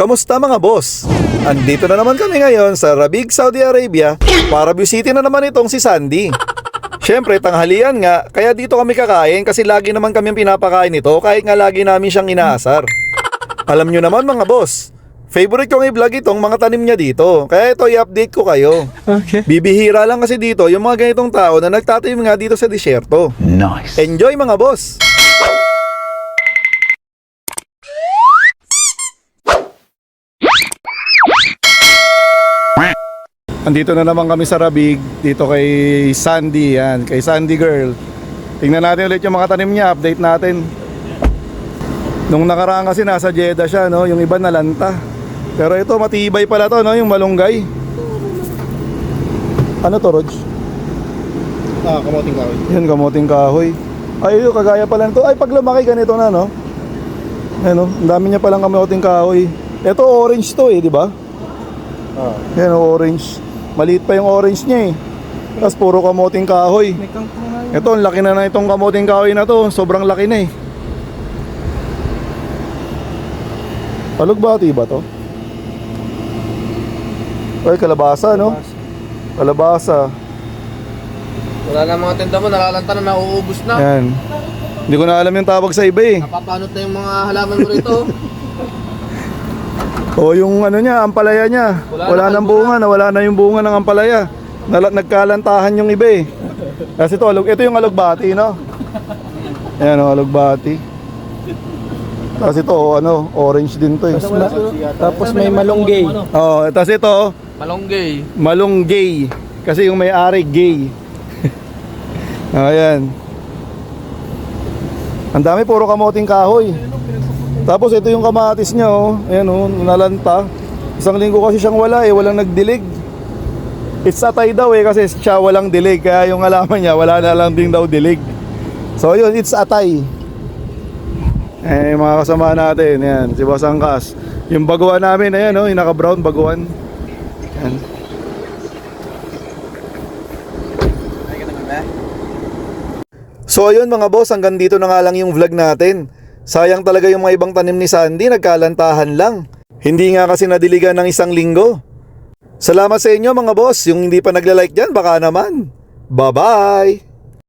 Kamusta mga boss? Andito na naman kami ngayon sa Rabig, Saudi Arabia para bisita na naman itong si Sandy. Siyempre, tanghalian nga, kaya dito kami kakain kasi lagi naman kami pinapakain ito kahit nga lagi namin siyang inaasar. Alam nyo naman mga boss, favorite kong i-vlog itong mga tanim niya dito. Kaya ito i-update ko kayo. Okay. Bibihira lang kasi dito yung mga ganitong tao na nagtatanim nga dito sa disyerto. Nice. Enjoy mga boss! Andito na naman kami sa Rabig, dito kay Sandy, yan, kay Sandy Girl. Tingnan natin ulit yung mga tanim niya, update natin. Nung nakaraan kasi nasa Jeddah siya, no, yung iba nalanta. Pero ito matibay pala to, no, yung malunggay. Ano to, Rog? Ah, kamoting kahoy. Yan, kamuting kahoy. Ay, yun, kagaya pala nito. Ay, pag lumaki ganito na, no? Ano, ang dami niya palang kamuting kahoy. Ito, orange to eh, di ba? Ah. Yan, orange. Maliit pa yung orange niya eh. Tapos puro kamuting kahoy. May kangkong na yun. Ito, ang laki na na itong kamuting kahoy na to. Sobrang laki na eh. Palugbati ba to? Ay, kalabasa, no? Kalabasa. Wala na mga tinda mo, nalalanta na, nauubos na. Yan. Hindi ko na alam yung tawag sa iba eh. Napapanot na yung mga halaman mo rito. O yung ano niya, ampalaya niya. Wala Wala, na, nang bunga, nawala na yung bunga ng ampalaya. Nala, nagkalantahan yung iba eh. Kasi ito, alog, ito yung alugbati, no? Ayan o, alugbati. Tapos ito, oh, ano, orange din to eh. Tapos may malunggay. Oh, tapos ito, Malonggay. malunggay. Kasi yung may-ari, gay. Ayan. Ang dami, puro kamoting kahoy. Tapos ito yung kamatis niya, oh. Ayan, oh, nalanta. Isang linggo kasi siyang wala eh, walang nagdilig. It's atay daw eh, kasi siya walang dilig. Kaya yung alaman niya, wala na lang din daw dilig. So yun, it's atay. Eh, mga kasama natin, yan, si Boss Angkas. Yung baguhan namin, ayan, oh, yung naka-brown baguhan. Yan. So ayun mga boss, hanggang dito na nga lang yung vlog natin. Sayang talaga yung mga ibang tanim ni Sandy, nagkalantahan lang. Hindi nga kasi nadiligan ng isang linggo. Salamat sa inyo mga boss, yung hindi pa nagla-like dyan, baka naman. Bye-bye!